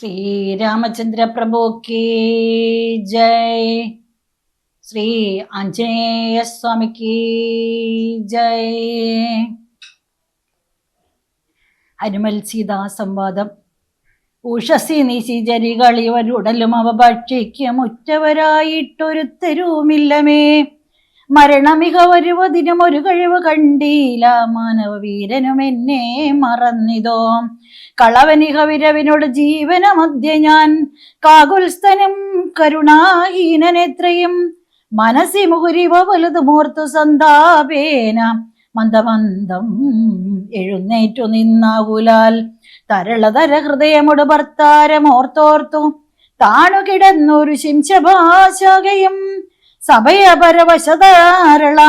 ശ്രീരാമചന്ദ്ര പ്രഭുക്ക് ജയ്. ശ്രീ ആഞ്ജനേയ സ്വാമിക്ക് ജയ്. ഹനുമൽ സീതാ സംവാദം ഉഷസി നിശിചരികളിവരുടലും അവ ഭക്ഷിക്കും ഉറ്റവരായിട്ടൊരുത്തരുമില്ലമേ മരണമിക വരുവതിനും ഒരു കഴിവ് കണ്ടീല മാനവ വീരനും എന്നെ മറന്നിതോ? കളവനിക വിരവിനോട് ജീവനമധ്യ ഞാൻ. കാകുൽസ്ഥനും കരുണാഹീനനെത്രയും മനസ്സി മുഹുരിവ? വലുത് മൂർത്തു സന്താപേന. മന്ദമന്ദം എഴുന്നേറ്റു നിന്നാകുലാൽ. തരളതര ഹൃദയമോട് ഭർത്താരമോർത്തോർത്തു. താണുകിടന്നൊരു ശിംശഭാശകയും സഭയപരവശതാരള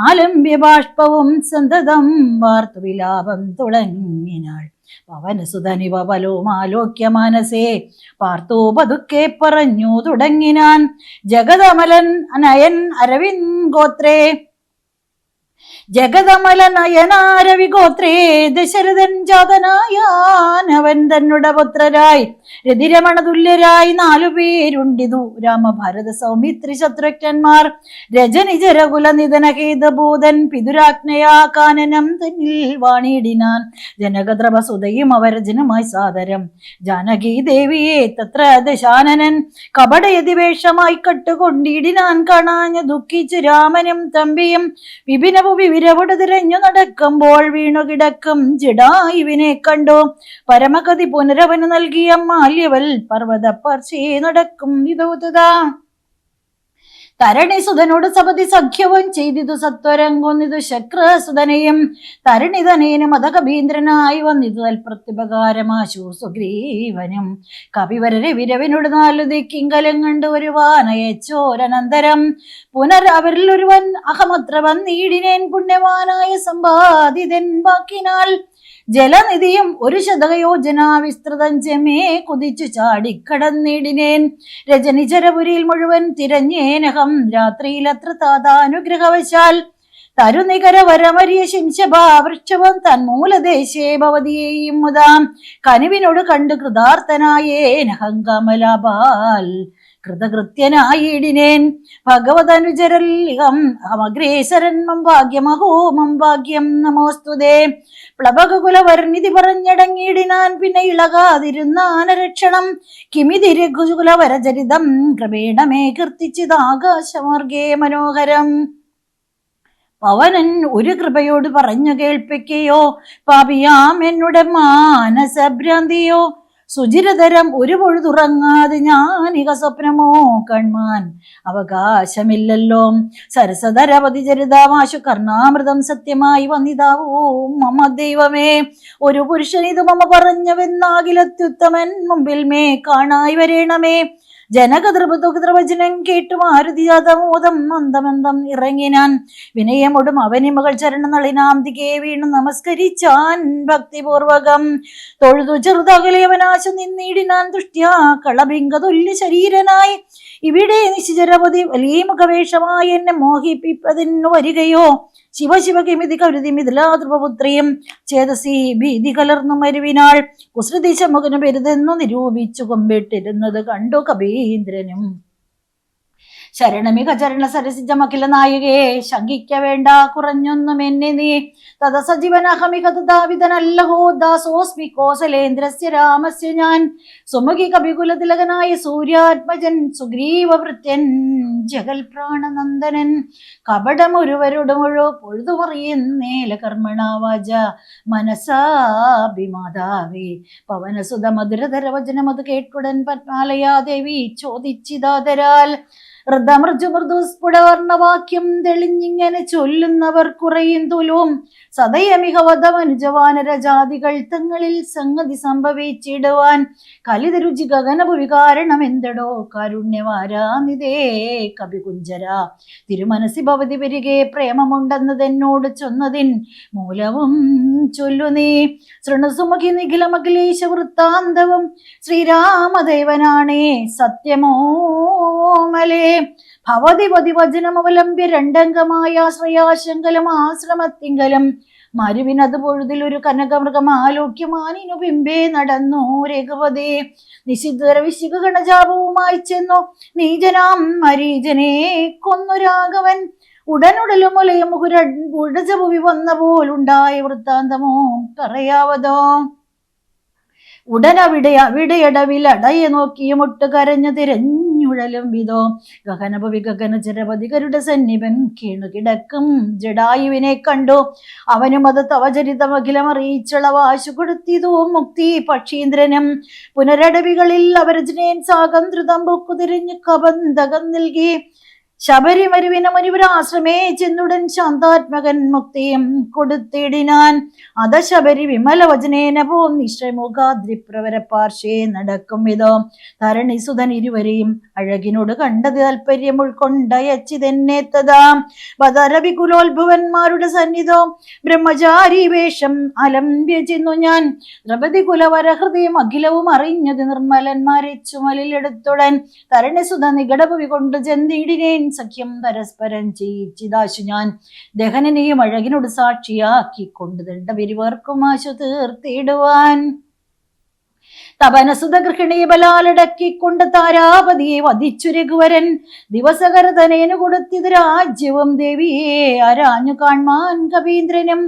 ആലംബ്യ ബാഷ്പവും സന്തതം വാർത്തു വിലാപം തുടങ്ങിനാൾ പവനസുതനിവ ബലോമാലോക്യ മനസേ പാർത്തു പതുക്കെ പറഞ്ഞു തുടങ്ങിനാൻ. ജഗതമലൻ അനയൻ അരവിന്ദ് ഗോത്രേ ജഗതമലനയനാരവി ഗോത്രേ ദശരഥൻ ജാതനായാനവൻ തന്നുട പുത്രരായി. രതിരമണ തുല്യരായി നാലു പേരുണ്ടിതു. രാമഭാരത സൗമിത്രി ശത്രുഘ്നന്മാർ. രജനിജരകുല നിധന ഹേതഭൂതൻ പിതുരാജ്ഞയാ കാനനം തന്നിൽ വാണിയിടിനാൻ ജനകദ്രവസുതയും അവരജനുമായി സാദരം. ജാനകി ദേവിയെ തത്ര ദശാനനൻ കപടയതിവേഷമായി കട്ടുകൊണ്ടിടിനാൻ കാണാഞ്ഞ ദുഃഖിച്ചു രാമനും തമ്പിയും വിപിനവു വിവിരവോട് തിരഞ്ഞു നടക്കുമ്പോൾ വീണു കിടക്കും. ജഡായുവിനെ കണ്ടു. പരമഗതി പുനരവന് നൽകിയ മാല്യവൽ പർവത പർച്ചേ നടക്കും ഇതോതുതാ തരണിസുതനോട് സപതി സഖ്യവും ചെയ്തിതു സത്വരം കൊന്നിതു ശക്രസുതനെയും തരണിതനേനും മതകബീന്ദ്രനായി വന്നിതു തൽപ്രത്യുപകാരമാശു സുഗ്രീവനും. കവിവരരെ വിരവിനോട് നാലു ദിക്കിങ്കലം കണ്ടു വരുവാനയച്ചോരനന്തരം പുനർ അവരിൽ ഒരുവൻ അഹമത്ര വന്നീടിനേൻ പുണ്യവാനായ സമ്പാദിതൻ ബാക്കിനാൽ. ജലനിധിയും ഒരു ശതകയോജന വിസ്തൃതം ചെമേ കുതിച്ചു ചാടിക്കടന്നിടിനേൻ രജനിചരപുരിയിൽ മുഴുവൻ തിരഞ്ഞേനഹം. രാത്രിയിലത്ര താതാനുഗ്രഹവശാൽ തരുനികര വരമരിയ ശിംശഭാവൃക്ഷവും തന്മൂലദേശേ ഭവതിയെയും മുതാം. കനുവിനോട് കണ്ടു കൃതാർത്ഥനായേനഹം കമലപാൽ കൃതകൃത്യനായിടിനേൻ ഭഗവതനുജരല്ലിഹം അമഗ്രേസരൻ മം ഭാഗ്യമഹോ ഭാഗ്യം നമോസ്തുതേ. പ്ലബകുലവർണിതി പറഞ്ഞടങ്ങിയിടിനാൻ പിന്നെ ഇളകാതിരുന്നാനരക്ഷണം. കിമിതിരകുലവരചരിതം ക്രമേണമേ ക്രമേണ കീർത്തിച്ചിതാകാശമാർഗേ മനോഹരം. പവനൻ ഒരു കൃപയോട് പറഞ്ഞു കേൾപ്പിക്കയോ? പാപിയാം എന്നുടെ മാനസഭ്രാന്തിയോ? സുചിരതരം ഒരു പൊഴുതുറങ്ങാതെ ഞാനിക സ്വപ്നമോ കൺമാൻ അവകാശമില്ലല്ലോ. സരസധരപതി ചരിതാമാശു കർണാമൃതം സത്യമായി വന്നിതാവൂ. മമ ദൈവമേ ഒരു പുരുഷൻ ഇത് മമ പറഞ്ഞവെന്നാകിലത്യുത്തമൻ മുമ്പിൽ മേ കാണായി വരേണമേ. ജനകദ്രവചനം കേട്ടു മാരുതിയാതമോദം മന്ദമന്ദം ഇറങ്ങിനാൻ. വിനയമൊടും അവനിമകൾ ചരണ നളിനാന്തികെ വീണു നമസ്കരിച്ചാൻ ഭക്തിപൂർവകം. തൊഴുതു ചെറുതകലിയവനാശം നിന്നിടിനാൻ ദുഷ്ട്യാ കളബിംഗതുല്യ ശരീരനായി. ഇവിടെ നിശ്ചരവതി വലിയ മുഖവേഷമായി എന്നെ മോഹിപ്പിപ്പതിനു വരികയോ. ശിവശിവകിമിതി കരുതി മിഥിലാതൃപുത്രിയും ചേതസി ഭീതി കലർന്നു മരുവിനാൾ കുസൃതി ശമുഖന് പെരുതെന്നു നിരൂപിച്ചു കൊമ്പിട്ടിരുന്നത് കണ്ടു കബീന്ദ്രനും ശരണമിക ചരണ സരസിജമഖില നായികയെ ശങ്കിക്ക വേണ്ട കുറഞ്ഞൊന്നും എന്നെ നീ. തഥ സജീവനഹമിക തഥാവിധനല്ലഹോ കോസലേന്ദ്രസ്യ രാമസ്യ ഞാൻ. സുമുഖി കപികുലതിലകനായ സൂര്യാത്മജൻ സുഗ്രീവവൃത്യൻ ജഗൽ പ്രാണനന്ദനൻ കപടമൊരുവരുടെ പൊഴുതുമറിയുന്നേല കർമ്മണ വാച മനസാഭിമാതാവേ. പവനസുത മധുരധര വചനമത് കേട്ടുടൻ പത്മാലയാ ദേവി ചോദിച്ചിതാതരാൽ ഹൃദമൃജു മൃദു സ്ഫുടവർണവാക്യം തെളിഞ്ഞിങ്ങനെ ചൊല്ലുന്നവർ കുറയും തുലും. സദയമികവധമനുജവാനരജാതികൾ തങ്ങളിൽ സംഗതി സംഭവിച്ചിടുവാൻ കലിതരുചി ഗഗനഭുവി കാരണം എന്തടോ കാരുണ്യവാരാനിതേ കവികുഞ്ചര തിരുമനസി ഭവതി പെരുകെ പ്രേമമുണ്ടെന്നതെന്നോട് ചൊന്നതിൻ മൂലവും ചൊല്ലു നീ ശൃണുസുമുഖി നിഖിലമഖിലേശ വൃത്താന്തവും ശ്രീരാമദേവനാണേ സത്യമോമലേ. ഭവതി പതി വചനമവലംബ്യ രണ്ടംഗമായ ആശ്രയാശങ്കലം ആശ്രമത്തിങ്കലം. മരുവിനത് പൊഴുതിൽ ഒരു കനകമൃഗം ആലോക്യമാനിനു പിമ്പേ നടന്നു. രഘുപതി നിശിദ്ധര വിശിക ഗണജാപവുമായി ചെന്നു. നീജനാം മരീജനെ കൊന്നു രാഘവൻ. ഉടനുടലും മുലയും മുകുര ഉടജഭുവി വന്ന പോലുണ്ടായ വൃത്താന്തമോ പറയാവതോ? ഉടനവിടെ അവിടെയടവിൽ അടയെ നോക്കിയ മുട്ട് കരഞ്ഞു തിരഞ്ഞുഴലും വിതോ ഗഗനഭവി ഗഗന ചരപതികരുടെ സന്നിപൻ കീണു കിടക്കും ജഡായുവിനെ കണ്ടു. അവനും അത് തവചരിതം അഖിലം അറിയിച്ചുള്ള വാശു കൊടുത്തിതു മുക്തി പക്ഷീന്ദ്രനും പുനരടവികളിൽ അവരജനേൻ സാഗം ധൃതം പൊക്കു കബന്ധകം നൽകി. ശബരിമരുവിന മുനിപുരാശ്രമേ ചെന്നുടൻ ശാന്താത്മകൻ മുക്തിയും കൊടുത്തിടിനാൻ. അത ശബരി വിമല വചനേന പോം നിശ്രമുഖാദ്രിപ്രവര പാർശ്വേ നടക്കും വിധോ തരണി സുധൻ ഇരുവരെയും അഴകിനോട് കണ്ടത് താല്പര്യം ഉൾക്കൊണ്ടയച്ചിതെന്നെ തഥാം. ബദരവികുലോത്ഭവന്മാരുടെ സന്നിധോ. ബ്രഹ്മചാരി വേഷം അലംബ്യ ചെന്നു ഞാൻ. ദ്രപതി കുലവര ഹൃദയം അഖിലവും അറിഞ്ഞത് നിർമ്മലന്മാരെ ചുമലിലെടുത്തുടൻ. തരണി സുത നികടപവി കൊണ്ട് ചെന്നിടിനേൻ സഖ്യം പരസ്പരം ചെയ്യിച്ചിതാശു ഞാൻ. ദഹനനെയും അഴകിനോട് സാക്ഷിയാക്കിക്കൊണ്ട് ദണ്ഡ വിരുവർക്കും ആശു തീർത്തിടുവാൻ തപനസുത ബലാലടക്കിക്കൊണ്ട് താരാപതിയെ വധിച്ചു രഘുവരൻ ദിവസകരതനേനു കൊടുത്തിത് രാജ്യവും ദേവിയെ ആരാഞ്ഞു കാൺമാൻ കവീന്ദ്രനും.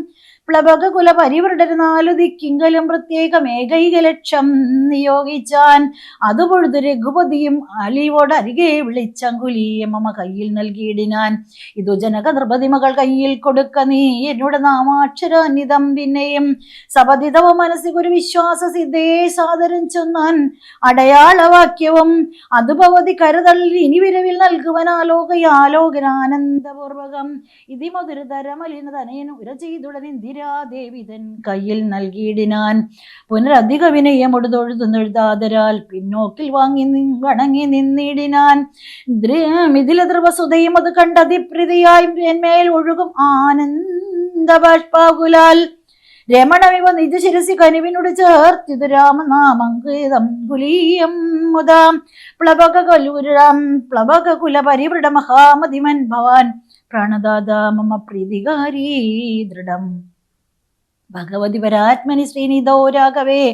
പ്ലവക കുല പരിവൃഢര് നാലു ദിക്കിങ്കലും പ്രത്യേകം ഏകൈക ലക്ഷം നിയോഗിച്ചാൻ. അതുപൊഴുതു രഘുപതിയും അലിയോടരികെ വിളിച്ചങ്കുലിയെ മമ കയ്യിൽ നൽകിയിടിനാൻ. ഇതു ജനക നൃപതി മകൾ കയ്യിൽ കൊടുക്ക നീ എന്നോട് നാമാക്ഷരനിതം പിന്നെയും. സപതിതവ മനസ്സിൽ ഒരു വിശ്വാസ സിദ്ധേ സാദരം ചെന്നാൻ അടയാളവാക്യവും. അത് ഭവതി കരുതള്ളി ഇനി വിരവിൽ നൽകുവനാലോകയാലോകനാനന്ദപൂർവകം ഇതി മധുരതരമലിന് തനയൻ ഉര ചെയ്തുടൻ ഇന്ദിരാദേവി തൻ കയ്യിൽ നൽകിയിടിനാൻ. പുനരധിക വിനയമൊടു തൊഴുതുന്നെഴുതാതരാൽ പിന്നോക്കിൽ വാങ്ങി വണങ്ങി നിന്നിടിനാൻ. മിഥില ധ്രുവസുതയും അത് കണ്ടതിപ്രീതിയായും എന്മേൽ ഒഴുകും ആനന്ദ ബാഷ്പാകുലാൽ രമണമിവ നിജശിരസി കനിവിനോട് ചേർത്തിതു രാമനാമങ്കേതം കുലീയം മുതാം. കുല മഹാമതിമൻ ഭവാൻ. പ്രാണദാത മമ പ്രീതികാരീ ദൃഢം. ഭഗവതി പരാത്മനി ശ്രീനിതോ രാഘവേ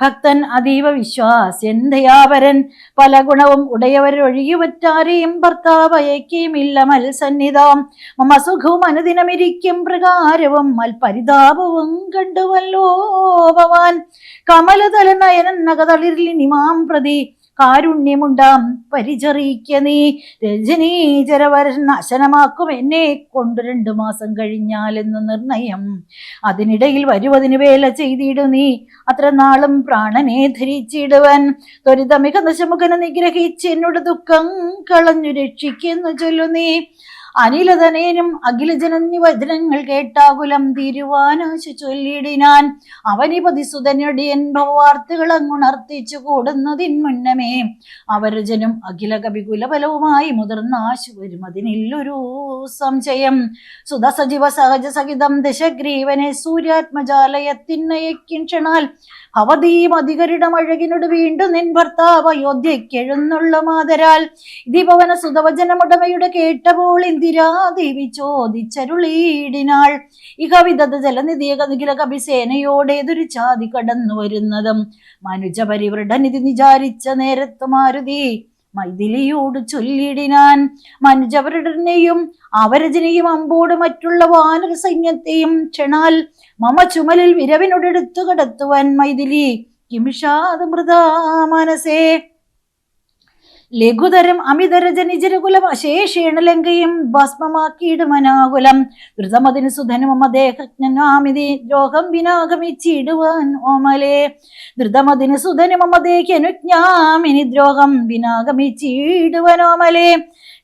ഭക്തൻ അതീവ വിശ്വാസ്യൻ ദയാപരൻ പല ഗുണവും ഉടയവരൊഴിയുവറ്റാരെയും ഭർത്താവയക്കിയുമില്ല മത്സന്നിധാം മമ സുഖവും അനുദിനമിരിക്കും പ്രകാരവും മൽപരിതാപവും കണ്ടുവല്ലോ ഭവാൻ. കമലതല നയനൻ നഗതളിരിലിനിമാം പ്രതി. കാരുണ്യമുണ്ടാം. പരിചറിയിക്ക നീ. രജനീചരവരൻ നശനമാക്കും എന്നെ കൊണ്ട് രണ്ടു മാസം കഴിഞ്ഞാലെന്ന് നിർണയം. അതിനിടയിൽ വരുവതിന് വേല ചെയ്തിടു നീ. അത്ര നാളും പ്രാണനെ ധരിച്ചിടുവൻ. ത്വരിതമിക ദശമുഖനെ നിഗ്രഹിച്ച് എന്നോട് ദുഃഖം കളഞ്ഞു രക്ഷിക്കുന്നു ചൊല്ലു നീ. അനിലതനേനും അഖിലജനന്യ വചനങ്ങൾ കേട്ടാകുലം തീരുവാനാശു ചൊല്ലിടിനാൻ. അവനിപതി സുതനടിയൻ ഭവാർത്തകൾ അങ്ങുണർത്തിച്ചു കൂടുന്നതിൻ മുന്നമേ. അവരജനും അഖില കവികുലബലവുമായി മുതിർന്ന ആശു വരുമതിനില്ലൊരു സംശയം. സുധസജീവ സഹജ സഹിതം ദശഗ്രീവനെ സൂര്യാത്മജാലയത്തിനയക്കിൻഷണാൽ ഭവതീം അധികരിടമഴകിനോട് വീണ്ടും നിൻ ഭർത്താവ് അയോധ്യക്കെഴുന്നുള്ള മാതരാൽ ഇതിപവന സുതവചനമുടമയുടെ കേട്ടപ്പോൾ ഇന്ദിരാദേവി ചോദിച്ചരുളീടിനാൾ? ഇഹ വിധത ജലനിധിയകനിഖില കപിസേനയോടേതൊരു ചാതി കടന്നു വരുന്നതും? മനുജ പരിവൃഢനിധി വിചാരിച്ച നേരത്ത് മാരുതി മൈഥിലിയോട് ചൊല്ലിടിനാൻ മനുജവരുടനെയും അവരജനെയും അമ്പോട് മറ്റുള്ള വാനര സൈന്യത്തെയും ക്ഷണാൽ മമ ചുമലിൽ വിരവിനോടെടുത്തു കടത്തുവാൻ മൈഥിലി. കിമിഷാദ മൃതാ മനസേ. ലഘുതരം അമിതരജനിജരകുലം അശേഷേണ ലങ്കയും ഭസ്മമാക്കിയിടുമനാകുലം ധൃതമതിന് സുധനും മമദേഹജ്ഞനാമിതി ദ്രോഹം വിനാഗമിച്ചിടുവാൻ ഓമലേ. ധൃതമതിന് സുധനും മമദേഹനുജ്ഞാമിനി ദ്രോഹം വിനാഗമിച്ചിടുവാൻ ഓമലേ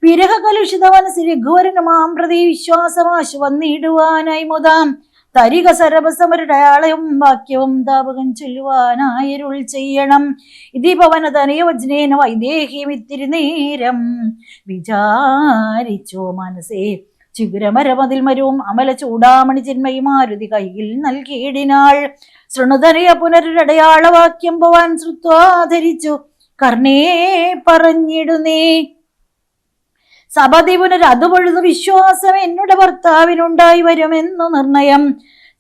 വിരഹ കലുഷിത മനസ്സിൽ ഘോരനുമാം പ്രതി വിശ്വാസമാശു വന്നിടുവാനായി മുതാം. തരിക സരഭസമരുടയാളയും വാക്യവും താപകം ചൊല്ലുവാനായിരുൾ ചെയ്യണം. ഇതി പവനതനയ വജ്നേന വൈദേഹ്യം ഇത്തിരി നേരം വിചാരിച്ചോ മനസ്സേ. ചിഗുരമരമതിൽ മരവും അമല ചൂടാമണി ചിന്മയി മാരുതി കയ്യിൽ നൽകിയിടിനാൾ. ശൃണുതനയ പുനരടയാളവാക്യം ഭവാൻ ശ്രുത്വാധരിച്ചു. കർണേ പറഞ്ഞിടുന്നേ. പുനർ അതുപൊഴുതു വിശ്വാസം എന്നുടെ ഭർത്താവിനുണ്ടായി വരുമെന്നു നിർണയം.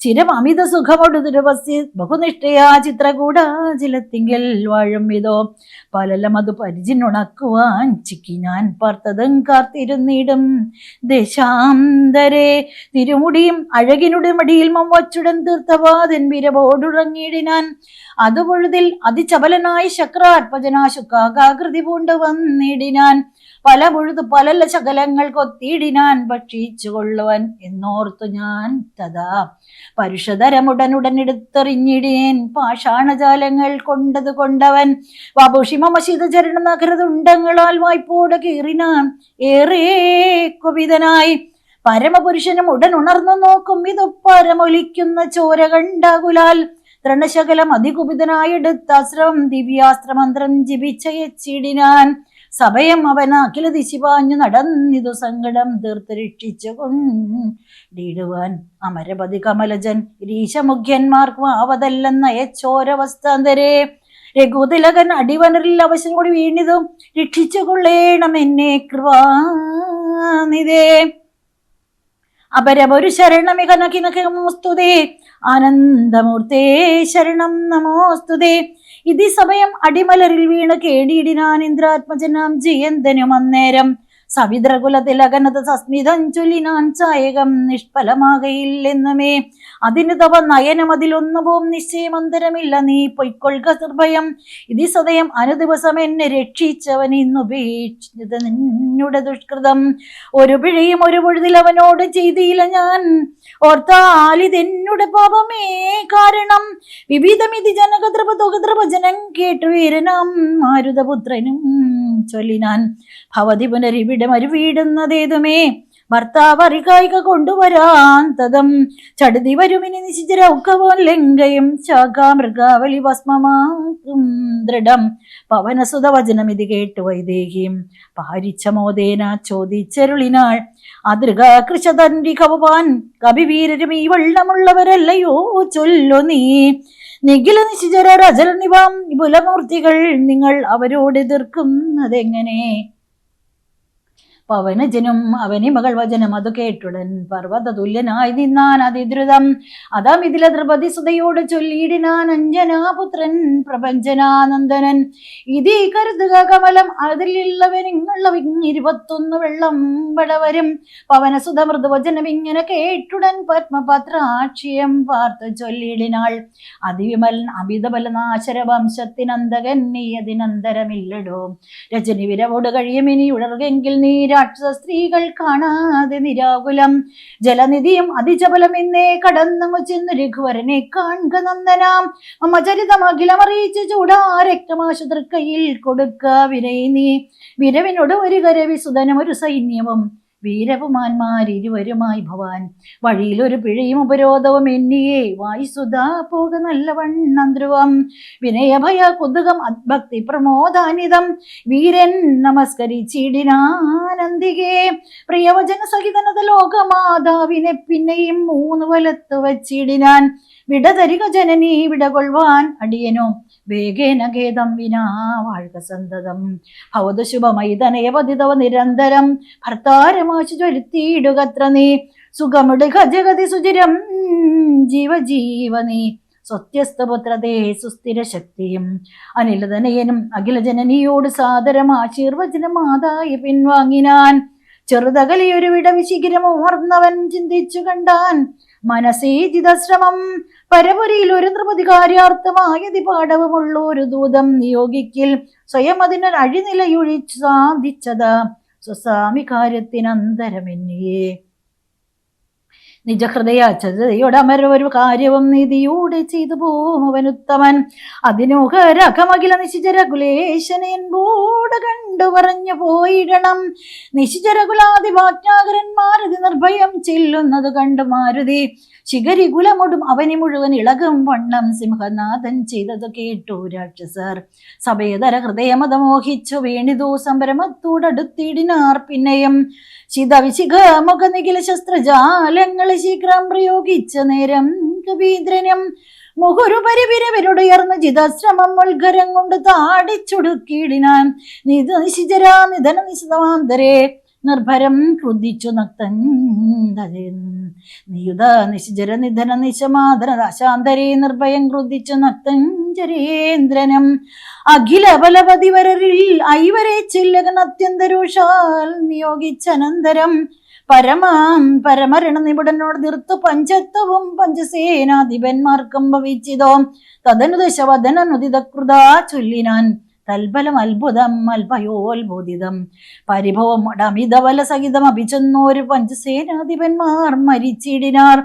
ചിരം അമിത സുഖമൊടു തിരുവസ്യ ബഹുനിഷ്ഠയാ ചിത്രകൂടാചിലത്തിങ്കൽ വാഴും വിധോ. പലലം അത് പരിചിനുണക്കുവാൻ ചിക്കി ഞാൻ പാർത്തതും കാത്തിരുന്നിടും. ദശാന്തരെ തിരുമുടിയും അഴകിനുടെ മടിയിൽ മമ്മച്ചുടൻ തീർത്തവാതൻ വിരവോടുറങ്ങിയിടിനാൻ അതുപൊഴുതിൽ അതിചപലനായി ശക്രാർപ്പജനാശുക്കാകാകൃതി പൂണ്ട് വന്നിടിനാൻ പല മുഴുതു പല ശകലങ്ങൾ കൊത്തിയിടിനാൻ ഭക്ഷിച്ചു കൊള്ളുവൻ എന്നോർത്തു ഞാൻ തഥാ. പരുഷധരമുടനുടനെടുത്തെറിഞ്ഞിടിനേൻ പാഷാണജാലങ്ങൾ കൊണ്ടത് കൊണ്ടവൻ. ചരണ നഗരതുണ്ടങ്ങളാൽ വായ്പോടെ കീറിനാൻ ഏറെ കുപിതനായി. പരമപുരുഷനും ഉടൻ ഉണർന്നു നോക്കും ഇതു പരമൊലിക്കുന്ന ചോര കണ്ടാകുലാൽ തൃണശകലം അതികുപിതനായെടുത്ത അസ്ത്രം ദിവ്യാസ്ത്രമന്ത്രം ജപിച്ചയച്ചിടിനാൻ. സഭയം അവൻ അഖില ദിശിപാഞ്ഞു നടന്നിതു സങ്കടം തീർത്ത് രക്ഷിച്ചു കൊണ്ടിടുവാൻ അമരപതി കമലജൻ ഗിരീശമുഖ്യന്മാർക്ക് ആവതല്ലെന്നയച്ചോരവസ്ഥാന്തരെ രഘുതിലകൻ അടിവനറിൽ അവശം കൂടി വീണിതും. രക്ഷിച്ചു കൊള്ളേണം എന്നെ കൃപാനിതേ അപരമൊരു ശരണമികനകിനകമോസ്തുതേ ആനന്ദമൂർത്തേ ശരണം നമോസ്തുതേ. ഇതി സമയം അടിമലരിൽ വീണ് കേടിയിടിനാൻ ഇന്ദ്രാത്മജനാം ജയന്തനും അന്നേരം സവിദ്രകുല തിലകനത സസ്മിതം ചൊല്ലിനാൻ ചായകം നിഷ്ഫലമാകയില്ലെന്നുമേ. അതിന് തവ നയനം അതിലൊന്നുപോം നിശ്ചയമന്തരമില്ല നീ. പൊയ്ക്കൊള്ളുക നിർഭയം ഇതി സദയം അനുദിവസം എന്നെ രക്ഷിച്ചവൻ ഇന്നുപേക്ഷിച്ചത് നിന്നുടെ ദുഷ്കൃതം. ഒരു പിഴയും ഒരു പൊഴുതിൽ അവനോട് ചെയ്തില്ല ഞാൻ ഓർത്താലിതെന്നുടെ പാപമേ കാരണം. വിവിധമിതി ജനകദ്രപ തുകദ്രപ ജനം കേട്ടു വീരനാം. മാരുതപുത്രനും ചൊല്ലിനാൻ. ഭവതി പുനരിവിടെ മരുവീടുന്നതേതുമേ ഭർത്താവ് അറികായിക കൊണ്ടുവരാൻ തതം. ചടുതി വരുമിനി നിശിചരൗക്കവോൻ ലങ്കയും ശാഖാ മൃഗാവലി ഭസ്മമാക്കും ദൃഢം. പവനസുത വചനമിതി കേട്ടു വൈദേഹിയും പാരിച്ച മോദേന ചോദിച്ചരുളിനാൾ. അതൃക കവപാൻ കവിവീരരും ഈ വെള്ളമുള്ളവരല്ലയോ ചൊല്ലു നീ. നിഖില നിശിചര രജൽ നിവാം നിങ്ങൾ അവരോട് എതിർക്കുന്നതെങ്ങനെ? പവനജനും അവനെ മകൾ വചനം അത് കേട്ടുടൻ പർവത തുല്യനായി നിന്നാൻ അതിദ്രുതം അതാം ഇതിലെ ദ്രപതി സുതയോട് ചൊല്ലിയിടിനാൻ അഞ്ജനാപുത്രൻ പ്രപഞ്ചനാനന്ദനൻ. ഇതി കരുതുക കമലം അതിലുള്ളവൻ ഇങ്ങുള്ള ഇരുപത്തൊന്ന് വെള്ളം പടവരും പവനസുത മൃദുവചനം ഇങ്ങനെ കേട്ടുടൻ പത്മപത്രാക്ഷിയം പാർത്ത് ചൊല്ലിയിടിനാൾ. അതിവിമലൻ അമിതബലനാശര വംശത്തിനന്തകൻ നീ അതിനന്തരമില്ലടോ രജനി വിരവോട് കഴിയും ഇനി ഉണർകെങ്കിൽ നീ രാക്ഷസ സ്ത്രീകൾ കാണാതെ നിരാകുലം. ജലനിധിയും അതിജബലം എന്നേ കടന്നു ചെന്നു രഘുവരനെ കാണുക നന്ദനാം. മമ ചരിതം അഖിലമറിയിച്ച് ചൂടാ രക്തമാശുതൃക്കയിൽ കൊടുക്ക വിനയി നീ വിരവിനോട് ഒരു കരവിസുതനും ഒരു സൈന്യവും വീരപുമാന്മാരിരുവരുമായി ഭവാൻ. വഴിയിലൊരു പിഴയും ഉപരോധവും എന്നിയേ വായുസുധാ പോക നല്ലവണ്ണം ധ്രുവം. വിനയഭയ കുതുകം അദ്ഭക്തി പ്രമോദാനിതം. വീരൻ നമസ്കരിച്ചിടിനാനന്ദികേ. പ്രിയവചന സഹിതനത ലോകമാതാവിനെ പിന്നെയും മൂന്ന് വലത്ത് വച്ചിടിനാൻ. വിടതരിക ജനനി വിടകൊള്ളുവാൻ അടിയനോ. വേഗേന ഖേദം വിനാ വാഴ്ക സന്തതം. ഭവത ശുഭമൈതനയപതിതവ നിരന്തരം. ഭർത്താരമാശു ജ്വലിത്തിയിടുകത്ര നീ. സുഖമിടുക ജഗതി സുചിരം. ജീവ ജീവനീ സ്വത്യസ്തപുത്രതേ സുസ്ഥിര ശക്തിയും അനിലതനയനും അഖിലജനനിയോട് സാദരം ആശീർവചനമാതായി പിൻവാങ്ങിനാൻ. ചെറുതകലിയൊരു വിടവിശിഖിരം ചിന്തിച്ചു കണ്ടാൻ. മനസേജിതശ്രമം പരപുരിയിൽ ഒരു നൃപതികാര്യാർത്ഥമായതി പാഠവുമുള്ള ഒരു ദൂതം നിയോഗിക്കിൽ സ്വയം അതിനൊരു അഴിനിലയൊഴിച്ച് സാധിച്ചത് സ്വസ്വാമി കാര്യത്തിനന്തരമെന്നിയേ. നിജഹൃദയ ചതയോട് അമര ഒരു കാര്യവും നീതിയോടെ ചെയ്തു പോവനുത്തമൻ അതിനോഹരകമകില നിശിചരകുലേശനോട് കണ്ടു പറഞ്ഞു പോയിടണം. നിശിചരകുലാതി വാജ്ഞാകരന്മാരുതി നിർഭയം ചെല്ലുന്നത് കണ്ടു മാരുതി. ശിഖരി അവനെ മുഴുവൻ ഇളകും വണ്ണം സിംഹനാഥൻ ചെയ്തത് കേട്ടു രാക്ഷസർ. സഭേതര ഹൃദയമതമോഹിച്ചു വീണിതു സംഭ്രമത്തോടടുത്തിടിനാർ പിന്നെയും. ശിതവിശിഖ മുഖനിഖില ശസ്ത്രജാലങ്ങൾ ശീഘ്രം പ്രയോഗിച്ച നേരം കവീന്ദ്രനും മുഹുരു പരിവിരവരുടയർന്ന ജിതശ്രമം ഉത്കരം കൊണ്ട് താടിച്ചുടുക്കിയിടിനാൻ. നിത നിശിചരാ നിധന നിശിതമാന്തരേ. നിർഭരം ക്രുദ്ധിച്ചു നക്തൻ നിയുത നിശിജര നിധന നിശമാതര ദശാന്തരേ നിർഭയം ക്രുദ്ധിച്ചു നക്തൻ ജരേന്ദ്രനം അഖില ബലപതിവരരിൽ ഐവരെ ചില്ലകൻ അത്യന്തരൂഷാൽ നിയോഗിച്ചനന്തരം പരമാം പരമരണ നിപുടനോട് തീർത്തു പഞ്ചത്വവും പഞ്ചസേനാധിപന്മാർക്കും ഭവിച്ചിതോ. തദനുദശവദനുദിതകൃതാ ചൊല്ലിനാൻ. തൽബലം അത്ഭുതം അൽഭയോത്ഭുതിതം പരിഭവം അടമിതവല സഹിതം അഭിചെന്നോരു പഞ്ചസേനാധിപന്മാർ മരിച്ചിടിനാർ.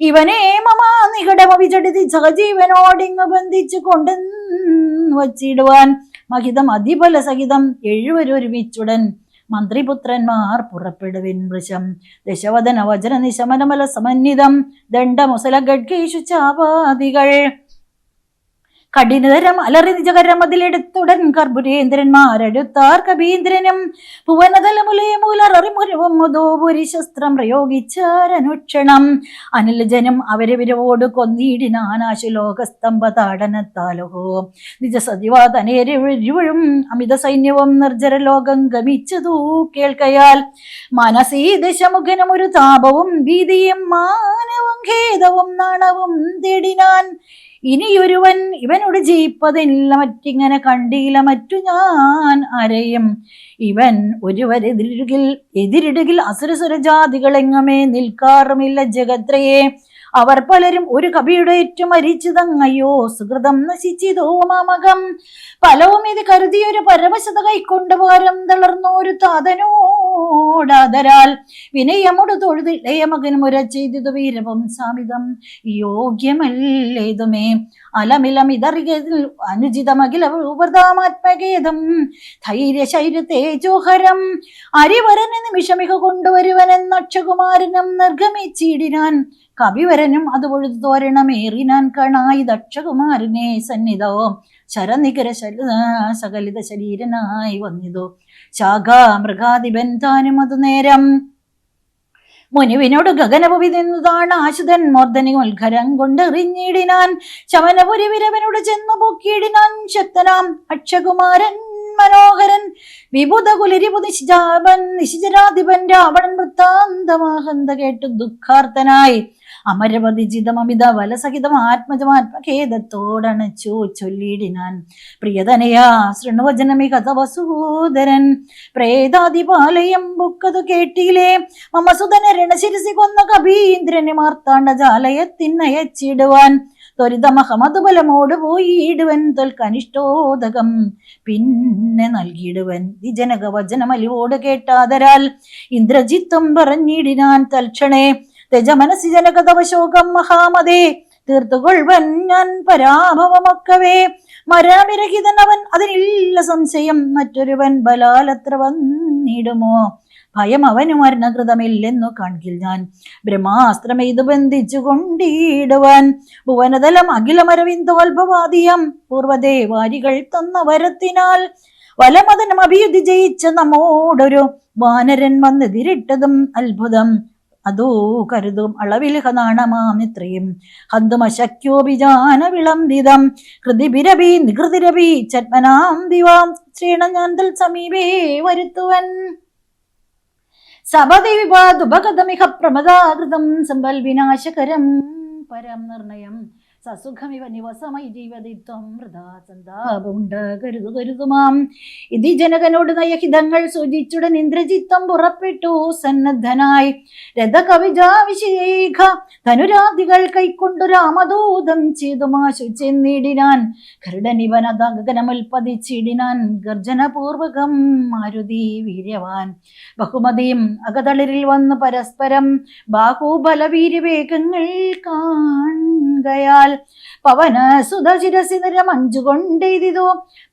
ഇവനെ മമാ നികടമഭിചടിതി സഹജീവനോടിങ്ങ് ബന്ധിച്ചു കൊണ്ട് വച്ചിടുവാൻ മഹിതം അതിബല സഹിതം എഴുവരൊരുമിച്ചുടൻ മന്ത്രിപുത്രന്മാർ പുറപ്പെടുവിൻ വൃശം ദശവദന വചന നിശമനമല സമന്വിതം ദണ്ഡമുസല ഗഡ്ഗേഷു ചാപാദികൾ. കഠിനതരം അലറി നിജകരം അതിലെടുത്തുടൻ കർബുരേന്ദ്രന്മാരെടുത്താർ കബീന്ദ്രനും ഭുവനതലമുലയമൂലറിമുരവും മുതോപുരി ശസ്ത്രം പ്രയോഗിച്ചാരനുക്ഷണം. അനിലജനം അവരെ വിരവോട് കൊന്നിടിനാനാശു ലോകസ്തംഭ താടനത്താലഹോ. നിജ സതിവാതനേരുഴും അമിത സൈന്യവും നിർജര ലോകം ഗമിച്ചതു കേൾക്കയാൽ. മനസീ ദശമുഖനും ഒരു താപവും ഭീതിയും മാനവും ഖേദവും നാണവും തേടിനാൻ ഇനിയൊരുവൻ ഇവനോട് ജയിപ്പതില്ല മറ്റിങ്ങനെ കണ്ടില്ല മറ്റു ഞാൻ അരയും. ഇവൻ ഒരുവരെതിരിടുകിൽ എതിരിടുകിൽ അസുരസുര ജാതികളെങ്ങമേ നിൽക്കാറുമില്ല ജഗത്രയെ അവർ പലരും ഒരു കവിയുടെ ഏറ്റവും മരിച്ചതങ്ങയ്യോ സുഹൃതം നശിച്ചിതോ മാമകം. പലവും ഇത് കരുതിയൊരു പരവശത കൈക്കൊണ്ടുപോരം തളർന്നോരു താതനോടാതരാൽ വിനയമൊടു തൊഴുതിളയ മകനും ഉര ചെയ്തതു വീരവും സാമിതം. യോഗ്യമല്ലേതുമേ? അലമിലമിതറിയതിൽ അനുചിതമഖില ധൈര്യശൈര്യ തേജോഹരം അരിവരനെ നിമിഷമിക കൊണ്ടുവരുവനെന്ന അക്ഷകുമാരനും നിർഗമിച്ചിടിനാൻ. കവിവരനും അത് പൊഴുതു തോരണമേറിനാൻ കണായി ദക്ഷകുമാരനെ സന്നിധോ. ശരനികര സകലിത ശരീരനായി വന്നിതു. ശാഖാ മൃഗാധിപൻ താനും അത് നേരം. മുനുവിനോട് ഗഗനപുവി നിന്നതാണ് ആശുതൻ. മോർദ്ധനി കൊണ്ട് കൊണ്ടെറിഞ്ഞിടിനാൻ ശമനപുരി വിരവനോട് ചെന്നു പൊക്കിയിടിനാൻ ശക്തനാം. അക്ഷകുമാരൻ മനോഹരൻ. വിഭുത കുലരിപു നിശിജാപൻ നിശിചരാധിപൻ രാവണൻ വൃത്താന്തമാഹന്ത കേട്ടു ദുഃഖാർത്തനായി അമരപതി ജിതമമിത വലസഹിതം ആത്മജമാത്മഖേദത്തോടണച്ചു ചൊല്ലിടിനാൻ. പ്രിയതനയാ ശൃണുവചനമി കഥ വസൂദരൻ പ്രേതാതിപാലയം ബുക്കതു കേട്ടിയിലേ മമസുതന രണശിരസി കൊന്ന കബീന്ദ്രനെ മാർത്താണ്ഡ ജാലയത്തിനയച്ചിടുവാൻ ത്വരിതമഹമതുബലമോട് പോയിടുവൻ തൊൽക്കനിഷ്ടോദകം പിന്നെ നൽകിയിടുവൻ ദ്വിജനക വചനമലിവോട് കേട്ടാതരാൽ. ഇന്ദ്രജിത്തും പറഞ്ഞിടിനാൻ തൽക്ഷണേ തെജമനസി ജനകതവ ശോകം മഹാമതേ തീർത്തുകൊള്ളുവൻ ഞാൻ പരാഭവമൊക്കവേ മരണവിരഹിതനവൻ അതിനില്ല സംശയം. മറ്റൊരുവൻ ബലാലത്ര വന്നിടുമോ? ഭയം അവന് മരണകൃതമില്ലെന്നു കാണിക്കിൽ ഞാൻ. ബ്രഹ്മാസ്ത്രം ഇത് ബന്ധിച്ചു കൊണ്ടിടുവാൻ ഭുവനതലം അഖിലമരവിന്ദോത്ഭവാദിയം. പൂർവദേവാരികൾ തന്ന വരത്തിനാൽ വലമതനം അഭിയുതി ജയിച്ച നമ്മോടൊരു വാനരൻ വന്നെതിരിട്ടതും അത്ഭുതം. അതോ കരുതും അളവിൽ നാണമാം ഇത്രയും. ഹന്തുമശക്യോഭിജാന വിളംബിതം. കൃതിഭിരഭി നികൃതിരവി ചന്മനാം ദിവാം. ശ്രീണഞ്ഞാന്തൽ സമീപേ വരുത്തുവൻ. സപദിവിപാദുപഗതമിഹ പ്രമദാകൃതം സമ്പൽ വിനാശകരം പരം നിർണയം സസുഖമിവ നിവസമയി ജീവതിത്വം വൃഥാ സന്താപമുണ്ട് കരുതു കരുതുമാം ഇതി ജനകനോട് നയഹിതങ്ങൾ സൂചിച്ചുടൻ ഇന്ദ്രജിത്വം പുറപ്പെട്ടു സന്നദ്ധനായി. രഥകവിജാവിശേഖ ധനുരാധികൾ കൈക്കൊണ്ടു രാമദൂതം ചെയ്തുമാശു ചെന്നിടിനാൻ കരുടനിവനതഗനമുൽപ്പതിച്ചിടിനാൻ ഗർജനപൂർവകം മാരുതി വീര്യവാൻ. ബഹുമതിയും അകതളിരിൽ വന്നു പരസ്പരം ബാഹുബലവീര്യവേഗങ്ങൾ കാണുകയാൽ പവന സുധശിരസി നിരമഞ്ചുകൊണ്ടെയ്തിതു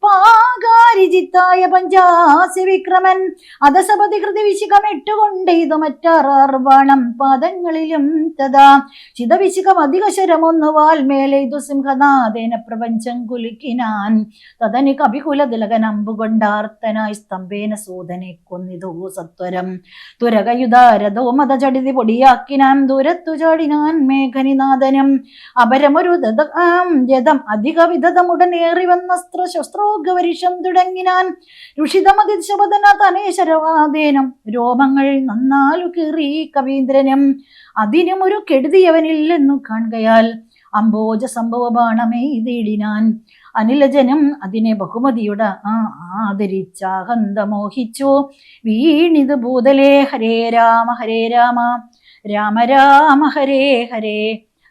പാകാരിജിത്തായ പഞ്ചാസ്യ വിക്രമൻ അധസപതി കൃതി വിശിഖമിട്ടുകൊണ്ടെയ്തു മറ്റാറാർവാണം പാദങ്ങളിലും തഥാ. ചിതവിശിഖം അധികശരമൊന്നു വാൽമേലെയ്തു സിംഹനാഥേന പ്രപഞ്ചം കുലുക്കിനാൻ. തതനി കപികുല തിലകനമ്പുകൊണ്ടാർത്തനായി സ്തംഭേന സൂതനെ കൊന്നിതു സത്വരം. തുരകയുധാരതോ മതചടിതി പൊടിയാക്കിനാൻ. ദൂരത്തു ചാടിനാൻ മേഘനിനാഥനും. അപരമൊരു ഒരു ദത ആം ജതം അധിക വിധതമുടനേറി വന്നസ്ത്ര ശസ്ത്രോഗവരിഷം തുടങ്ങിനാൻ രുഷിതമതി ശബദന തനേശരവാദേനം രോമങ്ങൾ നന്നാലു കീറി കവീന്ദ്രനും അതിനും ഒരു കെടുതിയവനില്ലെന്നു കാണുകയാൽ അംബോജ സംഭവ ഇതിടിനാൻ. അനിലജനം അതിനെ ബഹുമതിയുടെ ആദരിച്ചാഹന്ത മോഹിച്ചു വീണിത് ഭൂതലേ ഹരേ രാമ ഹരേ രാമ. രാമ രാമ ഹരേ ഹരേ.